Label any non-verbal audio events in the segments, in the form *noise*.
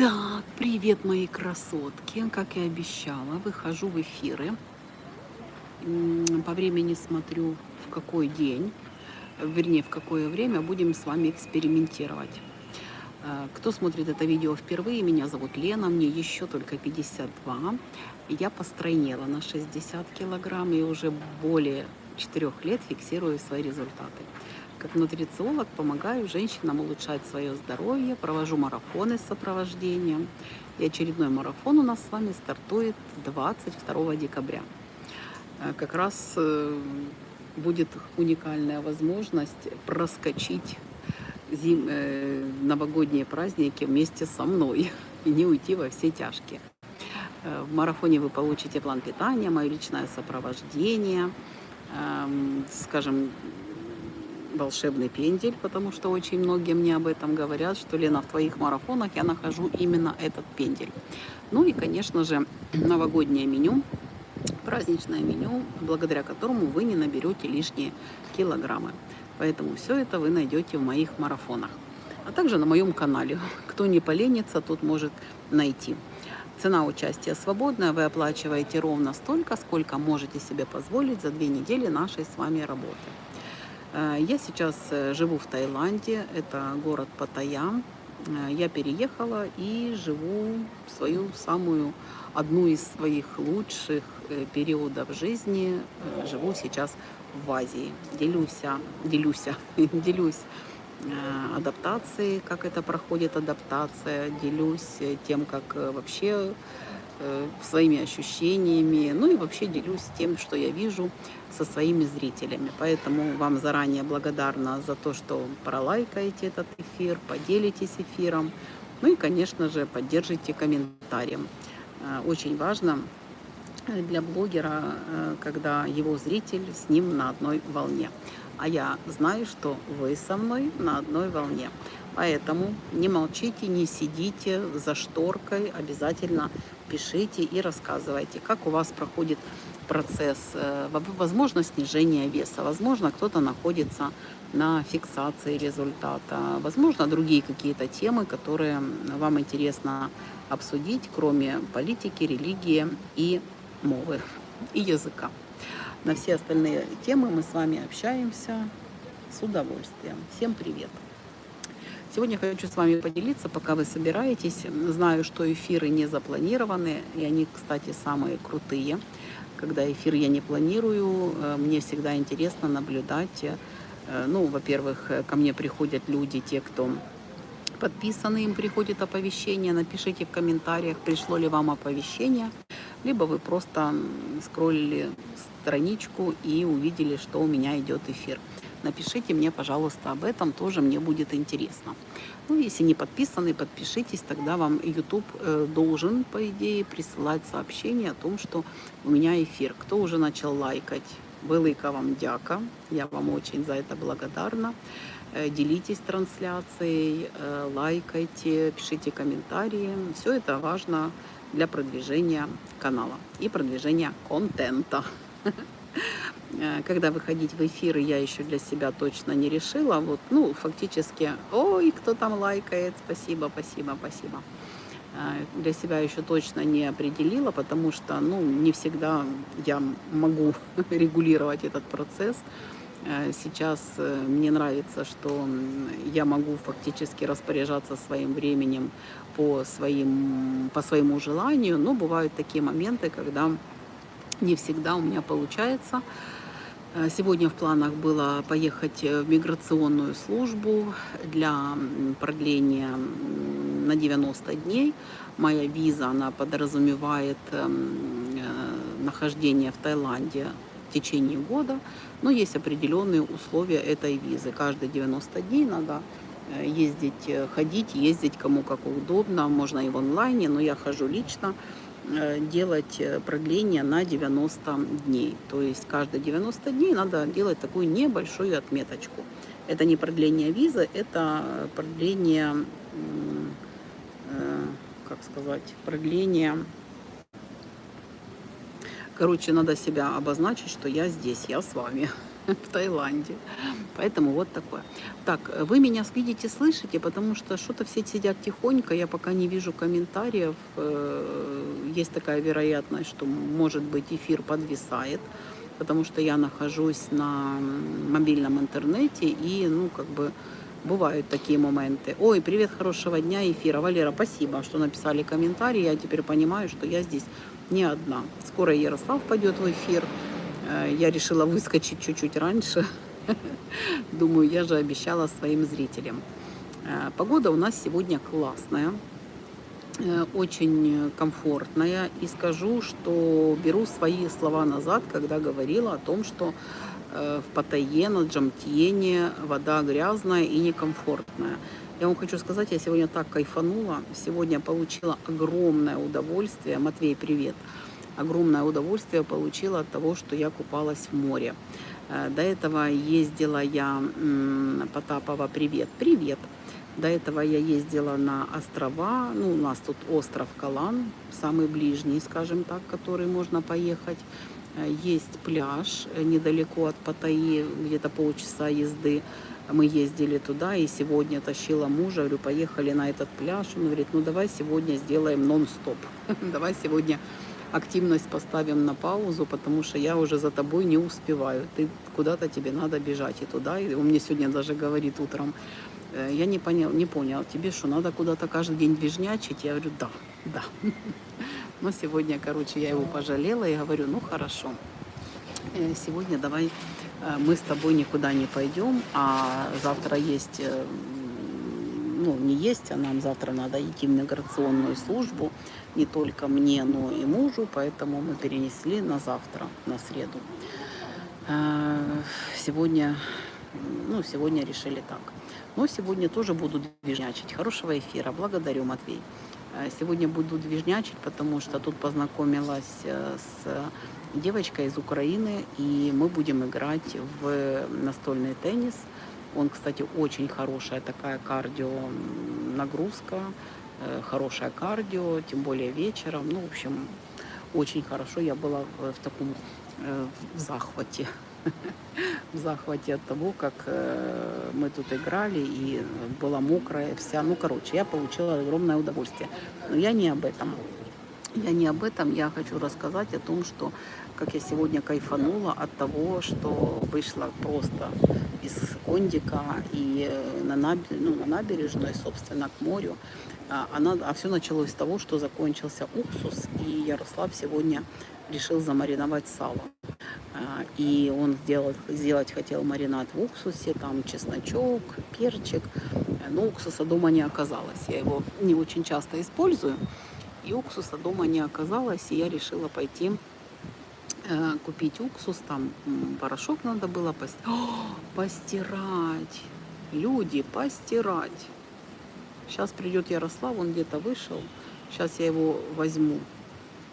Так, привет, мои красотки. Как и обещала, выхожу в эфиры. По времени смотрю, в какой день, вернее, в какое время будем с вами экспериментировать. Э, Кто смотрит это видео впервые, меня зовут Лена, мне еще только 52. Я постройнела на 60 килограмм и уже более 4 лет фиксирую свои результаты. Как нутрициолог помогаю женщинам улучшать свое здоровье, провожу марафоны с сопровождением. И очередной марафон у нас с вами стартует 22 декабря. Э, Как раз э, будет уникальная возможность проскочить зим, э, новогодние праздники вместе со мной *laughs* и не уйти во все тяжкие. В марафоне вы получите план питания, мое личное сопровождение, эм, скажем, волшебный пендель, потому что очень многие мне об этом говорят, что Лена, в твоих марафонах я нахожу именно этот пендель. Ну и, конечно же, новогоднее меню, праздничное меню, благодаря которому вы не наберете лишние килограммы. Поэтому все это вы найдете в моих марафонах. А также на моем канале. Кто не поленится, тот может найти. Цена участия свободная, вы оплачиваете ровно столько, сколько можете себе позволить за две недели нашей с вами работы. Э, Я сейчас э, живу в Таиланде, это город Паттайя. Э, Я переехала и живу свою самую одну из своих лучших периодов жизни. Живу сейчас в Азии. Делюсь, делюсь, *laughs* делюсь э, адаптацией, как это проходит адаптация, делюсь тем, как вообще своими ощущениями, ну и вообще делюсь тем, что я вижу со своими зрителями. Поэтому вам заранее благодарна за то, что пролайкаете этот эфир, поделитесь эфиром, ну и, конечно же, поддержите комментарием. Э, Очень важно э, для блогера, э, когда его зритель с ним на одной волне. А я знаю, что вы со мной на одной волне. Поэтому не молчите, не сидите за шторкой, обязательно пишите и рассказывайте, как у вас проходит процесс, э, во- возможно, снижение веса, возможно, кто-то находится на фиксации результата, возможно, другие какие-то темы, которые вам интересно обсудить, кроме политики, религии и мовы, и языка. На все остальные темы мы с вами общаемся с удовольствием. Всем привет! Сегодня хочу с вами поделиться, пока вы собираетесь. Знаю, что эфиры не запланированы, и они, кстати, самые крутые. Когда эфир я не планирую, э, мне всегда интересно наблюдать. э, Ну, во-первых, э, ко мне приходят люди, те, кто подписаны, им приходит оповещение. Напишите в комментариях, пришло ли вам оповещение. Либо вы просто скроллили страничку и увидели, что у меня идет эфир. Напишите мне, пожалуйста, об этом, тоже мне будет интересно. Ну, если не подписаны, подпишитесь, тогда вам YouTube э, должен, по идее, присылать сообщение о том, что у меня эфир. Кто уже начал лайкать, велика вам дяка, я вам очень за это благодарна. Э, Делитесь трансляцией, э, лайкайте, пишите комментарии. Все это важно для продвижения канала и продвижения контента. *laughs* Э, Когда выходить в эфиры, я еще для себя точно не решила. Вот, ну, фактически, ой, кто там лайкает, спасибо, спасибо, спасибо. Э, Для себя еще точно не определила, потому что, ну, не всегда я могу *laughs* регулировать этот процесс. Э, Сейчас э, мне нравится, что я могу фактически распоряжаться своим временем по, своим, по своему желанию, но бывают такие моменты, когда не всегда у меня получается. Э, Сегодня в планах было поехать в миграционную службу для продления на 90 дней. Моя виза, она подразумевает эм, э, нахождение в Таиланде в течение года, но есть определенные условия этой визы. Каждые 90 дней надо э, ездить, э, ходить, ездить кому как удобно, можно и в онлайне, но я хожу лично, э, делать продление на 90 дней. То есть каждые 90 дней надо делать такую небольшую отметочку. Это не продление визы, это продление, как сказать, продление Короче, надо себя обозначить, что я здесь, я с вами. *laughs* в Таиланде. Поэтому вот такое. Так, вы меня видите, слышите, потому что что-то все сидят тихонько, я пока не вижу комментариев. Э, Есть такая вероятность, что, может быть, эфир подвисает, потому что я нахожусь на мобильном интернете и, ну, как бы, бывают такие моменты. Ой, привет, хорошего дня эфира. Валера, спасибо, что написали комментарий. Я теперь понимаю, что я здесь не одна. Скоро Ярослав пойдет в эфир. Э, Я решила выскочить чуть-чуть раньше. *laughs* Думаю, я же обещала своим зрителям. Э, Погода у нас сегодня классная, э, очень комфортная. И скажу, что беру свои слова назад, когда говорила о том, что в Паттайе, Джамтьене вода грязная и некомфортная. Я вам хочу сказать, я сегодня так кайфанула. Сегодня получила огромное удовольствие. Матвей, привет. Огромное удовольствие получила от того, что я купалась в море. Э, До этого ездила я, Потапова, привет, привет. До этого я ездила на острова, ну, у нас тут остров Калан, самый ближний, скажем так, который можно поехать. Э, Есть пляж э, недалеко от Паттайи, где-то полчаса езды. Мы ездили туда, и сегодня тащила мужа, говорю, поехали на этот пляж. Он говорит, ну давай сегодня сделаем нон-стоп. *laughs* Давай сегодня активность поставим на паузу, потому что я уже за тобой не успеваю. Ты куда-то тебе надо бежать и туда. И он мне сегодня даже говорит утром, «Э, я не понял, не понял, тебе что, надо куда-то каждый день движнячить? Я говорю, да, да. *laughs* Но сегодня, короче, я его пожалела и говорю, ну хорошо, Э, сегодня давай э, мы с тобой никуда не пойдем, а завтра есть, э, ну не есть, а нам завтра надо идти в миграционную службу, не только мне, но и мужу, поэтому мы перенесли на завтра, на среду. Сегодня, ну, сегодня решили так. Но сегодня тоже буду движнячить. Хорошего эфира. Благодарю, Матвей. Э, Сегодня буду движнячить, потому что тут познакомилась э, с девочкой из Украины, и мы будем играть в настольный теннис. Он, кстати, очень хорошая такая кардио нагрузка, э, хорошая кардио, тем более вечером. Ну, в общем, очень хорошо. Я была в, таком э, в захвате. В захвате от того, как э, мы тут играли, и была мокрая вся. Ну, короче, я получила огромное удовольствие. Но я не об этом. Я не об этом, я хочу рассказать о том, что как я сегодня кайфанула от того, что вышла просто из кондика и э, на, наб- ну, на набережной, собственно, к морю. А, она, а все началось с того, что закончился уксус, и Ярослав сегодня решил замариновать сало. А, И он сделал, сделать хотел маринад в уксусе, там чесночок, перчик. Но уксуса дома не оказалось. Я его не очень часто использую. И уксуса дома не оказалось, и я решила пойти э, купить уксус, там порошок надо было пос- О, *gasps* постирать. Люди, постирать. Сейчас придет Ярослав, он где-то вышел. Сейчас я его возьму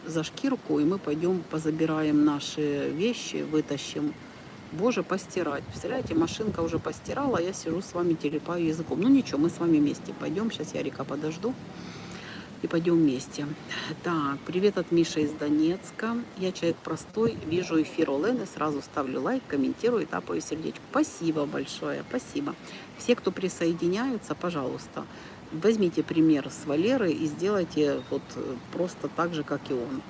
за шкирку, и мы пойдем позабираем наши вещи, вытащим. Боже, постирать. Представляете, машинка уже постирала, а я сижу с вами телепаю языком. Ну ничего, мы с вами вместе пойдем. Сейчас я Рика подожду и пойдем вместе. Так, привет от Миши из Донецка. Я человек простой, вижу эфир Олены, сразу ставлю лайк, комментирую и тапаю сердечко. Спасибо большое, спасибо. Все, кто присоединяются, пожалуйста, возьмите пример с Валеры и сделайте вот э, просто так же, как и он.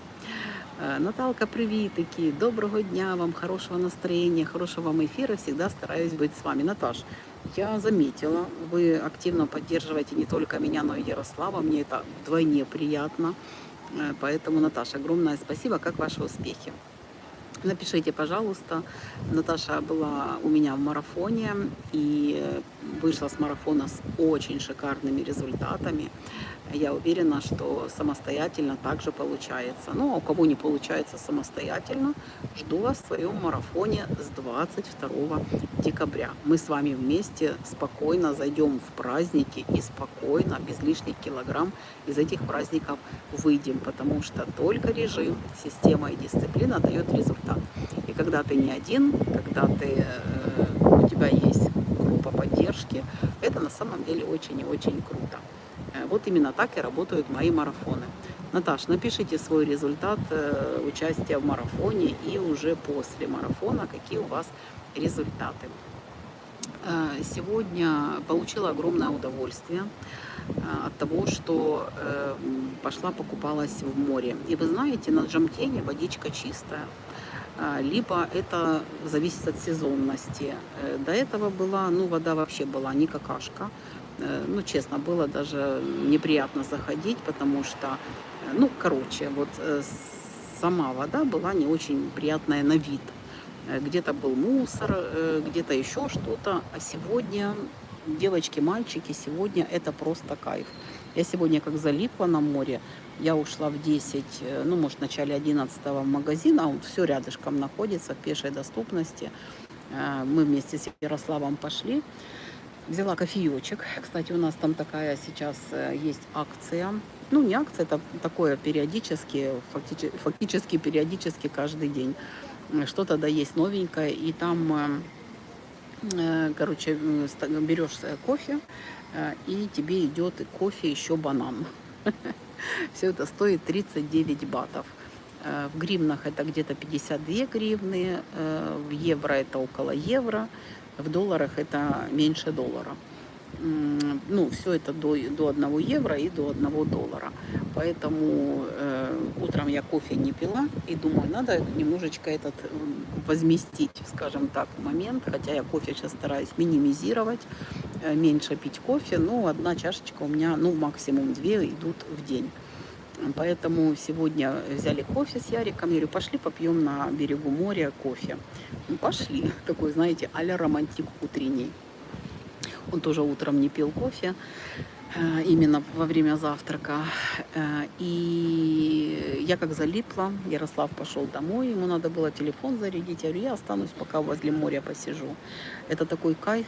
Э, Наталка, привітики, доброго дня вам, хорошего настроения, хорошего вам эфира. Всегда стараюсь быть с вами. Наташ, я заметила, вы активно поддерживаете не только меня, но и Ярослава. Мне это вдвойне приятно. Э, Поэтому, Наташа, огромное спасибо. Как ваши успехи? Напишите, пожалуйста. Наташа была у меня в марафоне и вышла с марафона с очень шикарными результатами. Я уверена, что самостоятельно также получается. Ну, а у кого не получается самостоятельно, жду вас в своем марафоне с 22 декабря. Мы с вами вместе спокойно зайдем в праздники и спокойно, без лишних килограмм из этих праздников выйдем, потому что только режим, система и дисциплина дает результат. И когда ты не один, когда ты, э, у тебя есть группа поддержки, это на самом деле очень и очень круто. Э, Вот именно так и работают мои марафоны. Наташ, напишите свой результат э, участия в марафоне и уже после марафона, какие у вас результаты. Э, Сегодня получила огромное удовольствие от того, что пошла покупалась в море. И вы знаете, на Джамтене водичка чистая. А, Либо это зависит от сезонности. Э, До этого была, ну, вода вообще была не какашка. Э, Ну, честно, было даже неприятно заходить, потому что, э, ну, короче, вот сама вода была не очень приятная на вид. Где-то был мусор, где-то еще что-то. А сегодня, девочки, мальчики, сегодня это просто кайф. Я сегодня как залипла на море. Я ушла в 10, э, ну, может, в начале 11 в магазин, а он все рядышком находится, в пешей доступности. Э, Мы вместе с Ярославом пошли. Взяла кофеечек. Кстати, у нас там такая сейчас э, есть акция. Ну, не акция, это такое периодически, фактически, фактически периодически каждый день. Что-то да есть новенькое, и там, короче, берешь кофе, и тебе идет кофе еще банан. *laughs* *laughs* Все это стоит 39 батов. Э, В гривнах это где-то 52 гривны, э, в евро это около евро, в долларах это меньше доллара. Ну, все это до, до 1 евро и до 1 доллара. Поэтому э, утром я кофе не пила и думаю, надо немножечко этот возместить, скажем так, момент. Хотя я кофе сейчас стараюсь минимизировать, меньше пить кофе. Но одна чашечка у меня, ну, максимум две идут в день. Поэтому сегодня взяли кофе с Яриком. Я говорю, пошли попьем на берегу моря кофе. Ну, пошли. *laughs* Такой, знаете, а-ля романтик утренний. Он тоже утром не пил кофе, э, именно во время завтрака. Э, И я как залипла, Ярослав пошел домой, ему надо было телефон зарядить. Я говорю, я останусь, пока возле моря посижу. Это такой кайф.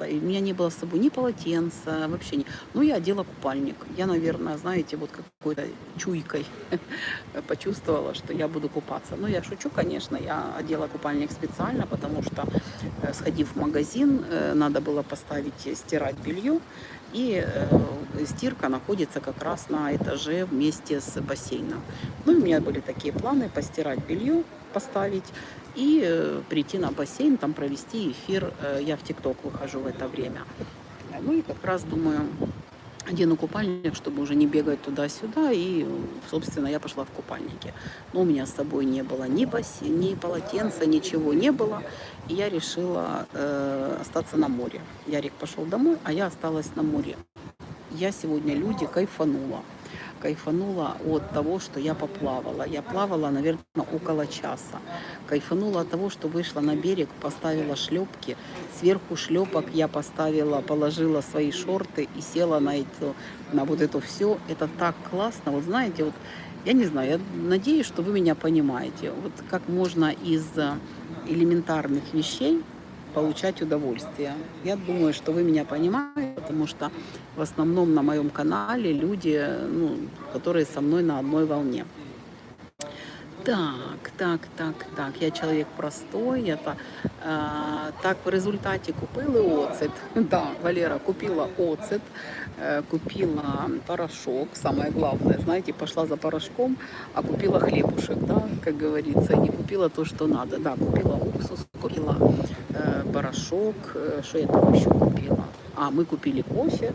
У меня не было с собой ни полотенца, вообще не. Ну, я одела купальник. Я, наверное, знаете, вот какой-то чуйкой *laughs* почувствовала, что я буду купаться. Ну, я шучу, конечно, я одела купальник специально, потому что, э, сходив в магазин, э, надо было поставить э, стирать белье, и э, стирка находится как раз на этаже вместе с бассейном. Ну, у меня были такие планы постирать белье, поставить и э, прийти на бассейн, там провести эфир. Э, Я в ТикТок выхожу в это время. Ну и как раз думаю, одену купальник, чтобы уже не бегать туда-сюда. И, собственно, я пошла в купальнике. Но у меня с собой не было ни, бассейн, ни полотенца, ничего не было. И я решила э, остаться на море. Ярик пошел домой, а я осталась на море. Я сегодня, люди, кайфанула. Кайфанула от того, что я поплавала. Я плавала, наверное, около часа. Кайфанула от того, что вышла на берег, поставила шлепки. Сверху шлепок я поставила, положила свои шорты и села на, эту, на вот это все. Это так классно. Вот знаете, вот я не знаю, я надеюсь, что вы меня понимаете. Вот как можно из э, элементарных вещей получать удовольствие. Я думаю, что вы меня понимаете, потому что в основном на моем канале люди, ну, которые со мной на одной волне. Так, так, так, так. Я человек простой. Это э, так в результаті купили оцет. *laughs* Да, Валера купила оцет, э, купила порошок. Самое главное, знаете, пошла за порошком, а купила хлебушек, да, как говорится, не купила то, что надо. Да, купила уксус, купила э, порошок. Э, Что я там еще купила? А, мы купили кофе.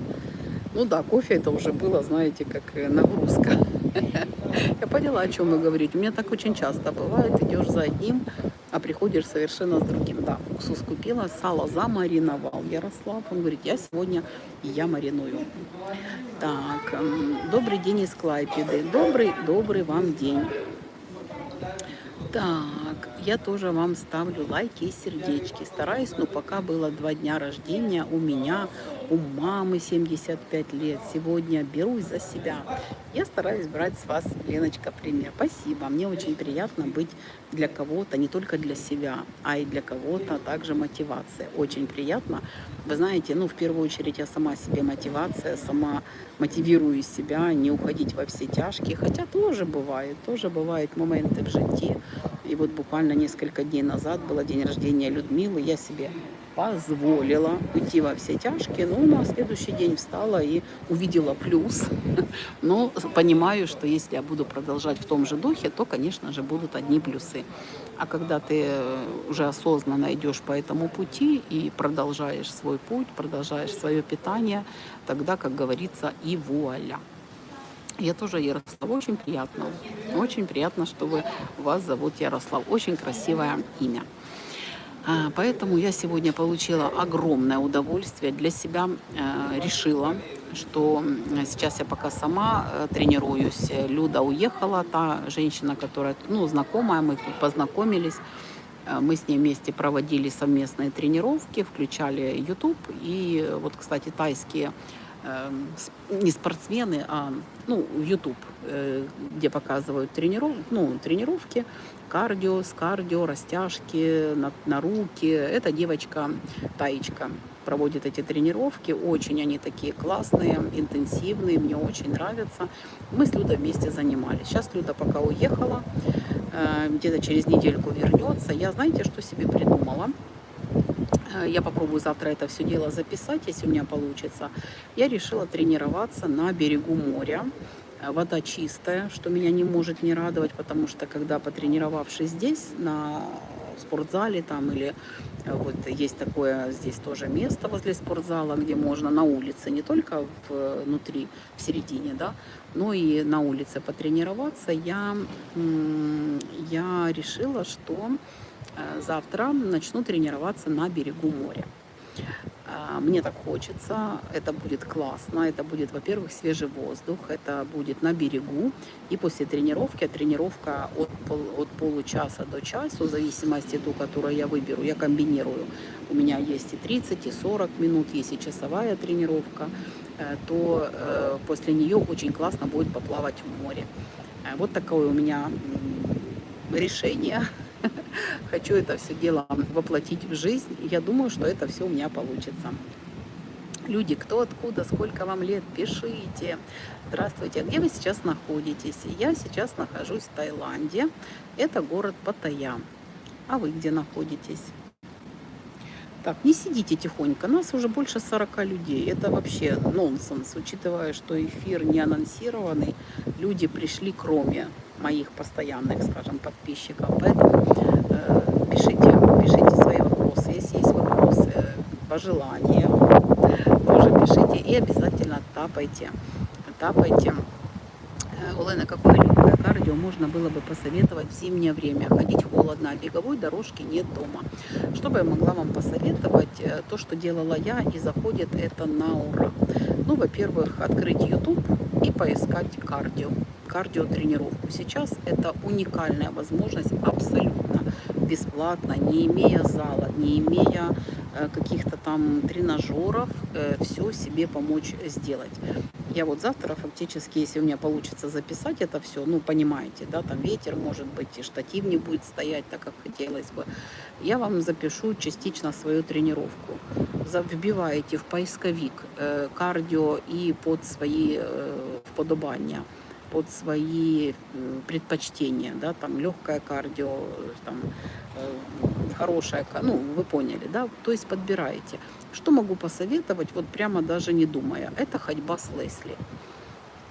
Ну да, кофе это уже было, знаете, как нагрузка. *laughs* *laughs* Я поняла, о чем вы говорите. У меня так очень часто бывает. Идешь за одним, а приходишь совершенно с другим. Да, уксус купила, сало замариновал Ярослав. Он говорит, я сегодня я мариную. Так, м, добрый день из Клайпеды. Добрый, добрый вам день. Так, я тоже вам ставлю лайки и сердечки. Стараюсь, но пока было два дня рождения у меня, у мамы 75 лет. Сегодня берусь за себя. Я стараюсь брать с вас, Леночка, пример. Спасибо. Мне очень приятно быть для кого-то, не только для себя, а и для кого-то также мотивация. Очень приятно. Вы знаете, ну, в первую очередь я сама себе мотивация, сама мотивирую себя не уходить во все тяжкие, хотя тоже бывает, тоже бывают моменты в житті. И вот буквально несколько дней назад было день рождения Людмилы, я себе позволила уйти во все тяжкие, но на следующий день встала и увидела плюс. *laughs* Но понимаю, что если я буду продолжать в том же духе, то, конечно же, будут одни плюсы. А когда ты уже осознанно идешь по этому пути и продолжаешь свой путь, продолжаешь свое питание, тогда, как говорится, и вуаля. Я тоже Ярослав. Очень приятно. Очень приятно, что вы, вас зовут Ярослав. Очень красивое имя. А, поэтому я сегодня получила огромное удовольствие. Для себя э, решила, что сейчас я пока сама э, тренируюсь. Люда уехала, та женщина, которая ну, знакомая, мы тут познакомились. Э, мы с ней вместе проводили совместные тренировки, включали YouTube. И вот, кстати, тайские не спортсмены, а ну, YouTube, э, где показывают трениров, ну, тренировки, кардио, с кардио, растяжки на, на руки. Эта девочка Таечка проводит эти тренировки. Очень они такие классные, интенсивные, мне очень нравятся. Мы с Людой вместе занимались. Сейчас Люда пока уехала, э, где-то через недельку вернется. Я, знаете, что себе придумала? Э, я попробую завтра это все дело записать, если у меня получится. Я решила тренироваться на берегу моря. Э, вода чистая, что меня не может не радовать, потому что когда потренировавшись здесь, на спортзале там или э, вот есть такое здесь тоже место возле спортзала, где можно на улице, не только внутри, в середине, да, но и на улице потренироваться, я, я решила, что завтра начну тренироваться на берегу моря. Э, мне так хочется, это будет классно, это будет, во-первых, свежий воздух, это будет на берегу, и после тренировки, тренировка от, пол, от получаса до часа, в зависимости от ту, которую я выберу, я комбинирую. У меня есть и 30, и 40 минут, есть и часовая тренировка, э, то после нее очень классно будет поплавать в море. Вот такое у меня решение. *laughs* Хочу это все дело воплотить в жизнь. Я думаю, что это все у меня получится. Люди, кто откуда, сколько вам лет, пишите. Здравствуйте, а где вы сейчас находитесь? Я сейчас нахожусь в Таиланде. Это город Паттайя. А вы где находитесь? Так, не сидите тихонько, нас уже больше 40 людей. Это вообще нонсенс, учитывая, что эфир не анонсированный. Люди пришли кроме моих постоянных, скажем, подписчиков. Поэтому э, пишите, пишите свои вопросы. Если есть вопросы, пожелания, тоже пишите. И обязательно тапайте. Тапайте. Э, Олена, какое легкое кардио можно было бы посоветовать в зимнее время? Ходить холодно, а беговой дорожки нет дома. Чтобы я могла вам посоветовать, э, то, что делала я, и заходит это на ура. Ну, во-первых, открыть YouTube и поискать кардио кардиотренировку. Сейчас это уникальная возможность абсолютно бесплатно, не имея зала, не имея каких-то там тренажеров, э, все себе помочь сделать. Я вот завтра фактически, если у меня получится записать это все, ну, понимаете, да, там ветер, может быть, и штатив не будет стоять так, как хотелось бы, я вам запишу частично свою тренировку. Вбиваете в поисковик э, кардио и под свои вподобання под свои предпочтения, да, там легкое кардио, там э, хорошее, ну, вы поняли, да, то есть подбираете. Что могу посоветовать, вот прямо даже не думая, это ходьба с Лесли.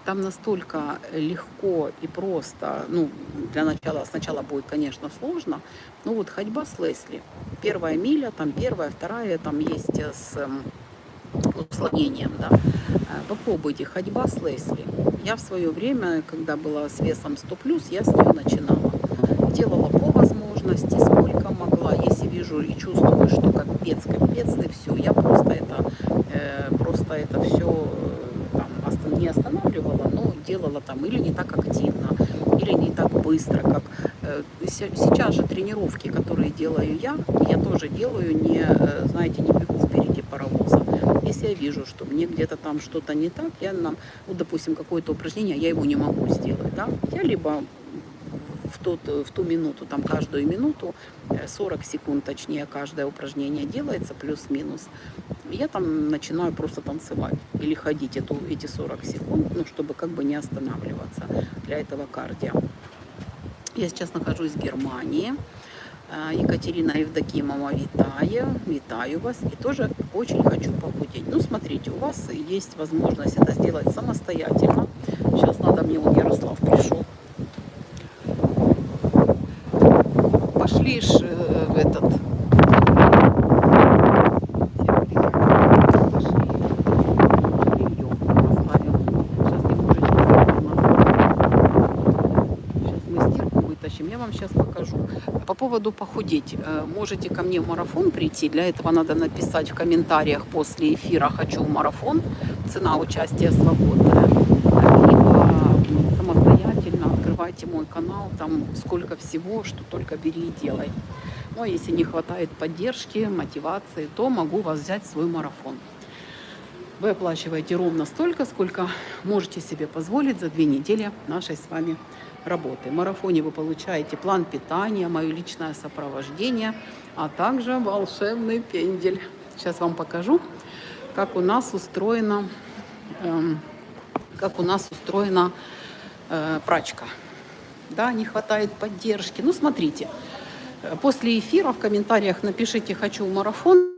Там настолько легко и просто, ну, для начала, сначала будет, конечно, сложно, но вот ходьба с Лесли. Первая миля, там первая, вторая, там есть с услонением, да. Э, попробуйте ходьба с Лесли. Я в свое время, когда была с весом 100 плюс, я с нее начинала. Делала по возможности, сколько могла. Если вижу и чувствую, что капец, капец, и все, я просто это, э, просто это все э, там, не останавливала, но делала там или не так активно, или не так быстро, как э, сейчас же тренировки, которые делаю я, я тоже делаю не, э, знаете, не бегу впереди паровоза. Если я вижу, что мне где-то там что-то не так, я нам, вот, допустим, какое-то упражнение, я его не могу сделать, да, я либо в, тот, в ту минуту, там каждую минуту, 40 э, секунд, точнее, каждое упражнение делается, плюс-минус, я там начинаю просто танцевать или ходить эту, эти 40 секунд, ну, чтобы как бы не останавливаться для этого кардио. Я сейчас нахожусь в Германии, Екатерина Евдокимова, витаю, витаю вас. И тоже очень хочу похудеть. Ну, смотрите, у вас есть возможность это сделать самостоятельно. Сейчас надо мне, вот Ярослав пришел. Пошли ж э, этот... Пошли белье поставим. Сейчас Сейчас мы стирку вытащим. Я вам сейчас покажу. По поводу похудеть. Э, Можете ко мне в марафон прийти. Для этого надо написать в комментариях после эфира «Хочу в марафон». Цена участия свободная. Либо самостоятельно открывайте мой канал. Там сколько всего, что только бери и делай. Ну, а если не хватает поддержки, мотивации, то могу вас взять в свой марафон. Вы оплачиваете ровно столько, сколько можете себе позволить за две недели нашей с вами работы. В марафоне вы получаете план питания, мое личное сопровождение, а также волшебный пендель. Сейчас вам покажу, как у нас устроена, эм, как у нас устроена э, прачка. Да, не хватает поддержки. Ну, смотрите, э, после эфира в комментариях напишите «хочу марафон»,